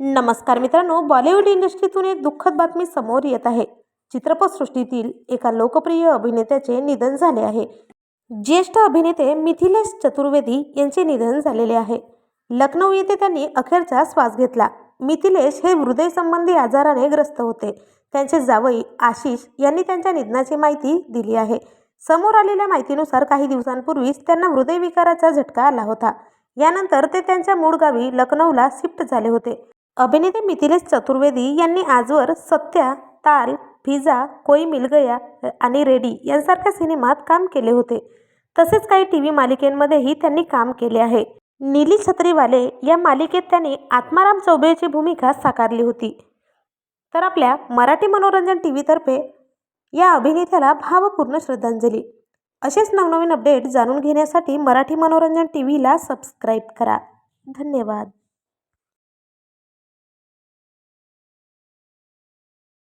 नमस्कार मित्रांनो बॉलिवूड इंडस्ट्रीतून एक दुःखद बातमी समोर येत आहे. चित्रपटसृष्टीतील एका लोकप्रिय अभिनेत्याचे निधन झाले आहे. ज्येष्ठ अभिनेते मिथिलेश चतुर्वेदी यांचे निधन झालेले आहे. लखनौ येथे त्यांनी अखेरचा श्वास घेतला. मिथिलेश हे हृदयसंबंधी आजाराने ग्रस्त होते. त्यांचे जावई आशिष यांनी त्यांच्या निधनाची माहिती दिली आहे. समोर आलेल्या माहितीनुसार काही दिवसांपूर्वीच त्यांना हृदयविकाराचा झटका आला होता. यानंतर ते त्यांच्या मूळ गावी लखनौला शिफ्ट झाले होते. अभिनेते मिथिलेश चतुर्वेदी यांनी आजवर सत्या ताल फिजा कोई मिल गया आणि रेडी यांसारख्या सिनेमात काम केले होते. तसेच काही टी व्ही मालिकेंमध्येही त्यांनी काम केले आहे. नीली छत्रीवाले या मालिकेत त्यांनी आत्माराम चौबेची भूमिका साकारली होती. तर आपल्या मराठी मनोरंजन टी व्हीतर्फे या अभिनेत्याला भावपूर्ण श्रद्धांजली. असेच नवनवीन अपडेट जाणून घेण्यासाठी मराठी मनोरंजन टी व्हीला सबस्क्राईब करा. धन्यवाद.